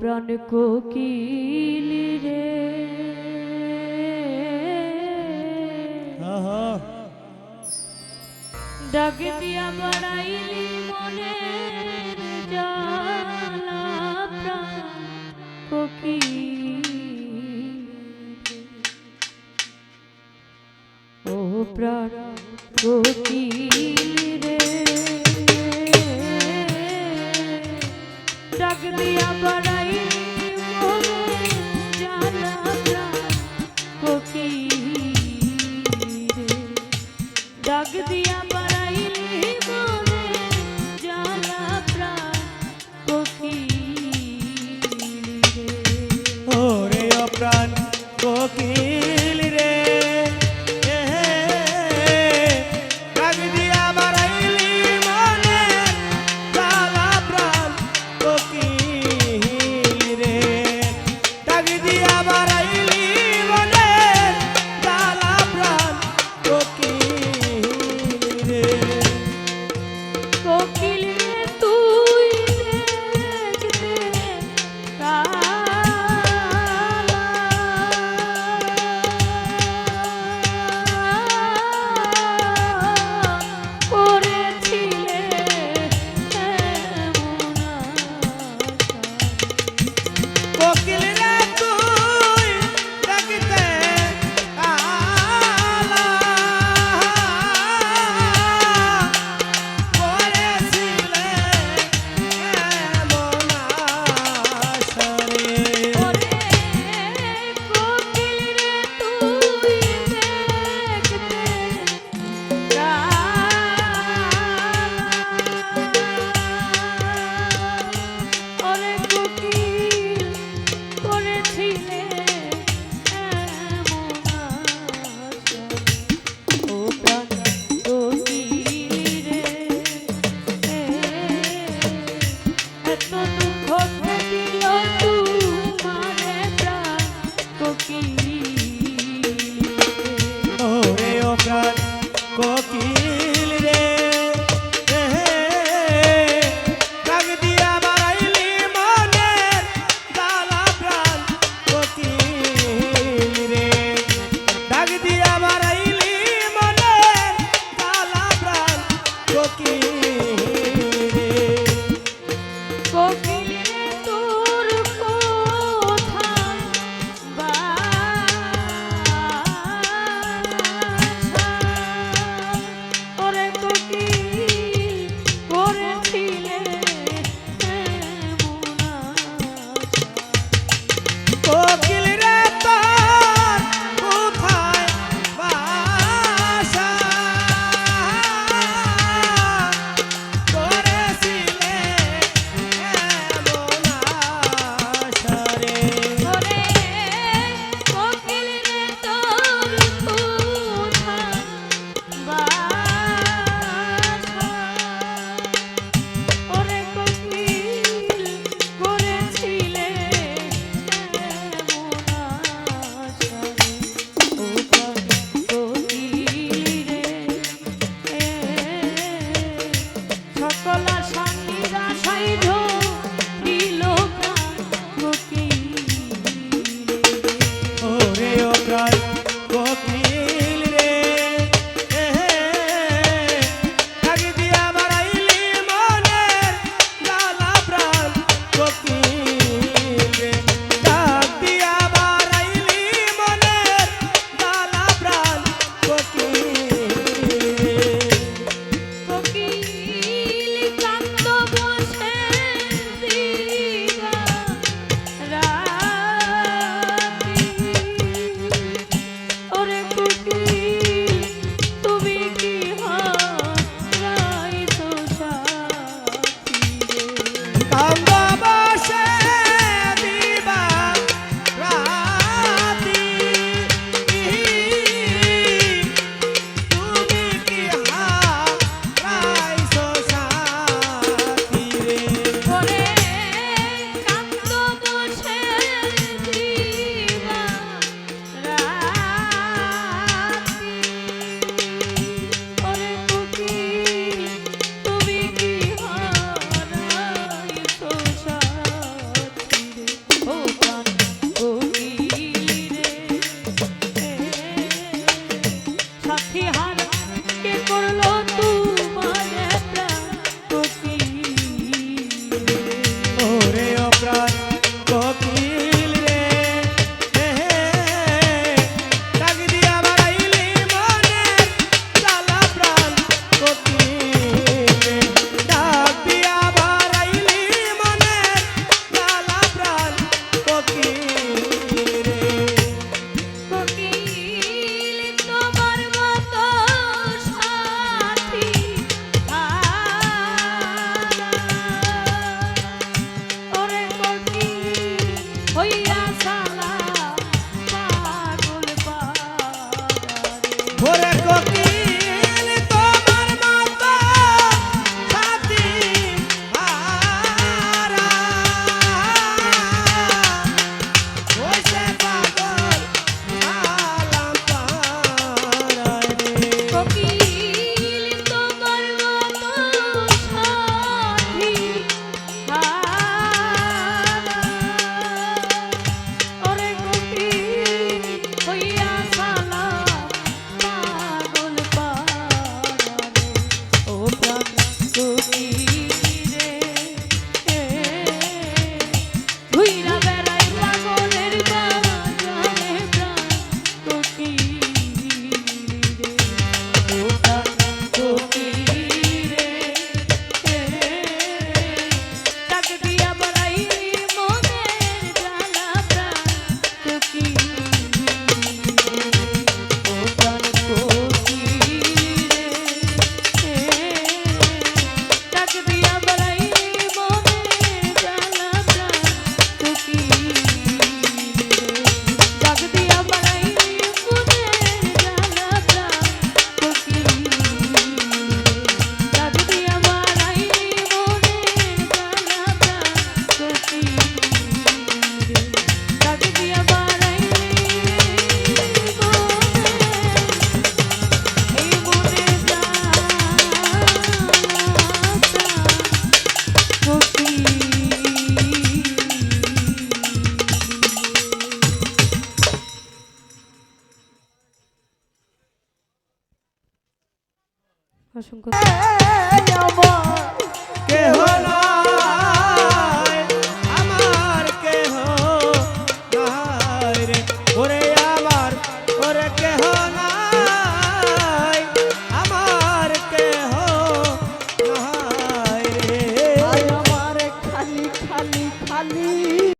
প্রাণ কোকিল রে। ডাক দিয়া বাড়াইলি মনে জানা প্রাণ কোকিল রে। ডাক দিয়া जग दिया बराई मोरे जाला प्राण को तो की रे। ओरे प्राण को तो की কি? Amba. অসংখ্য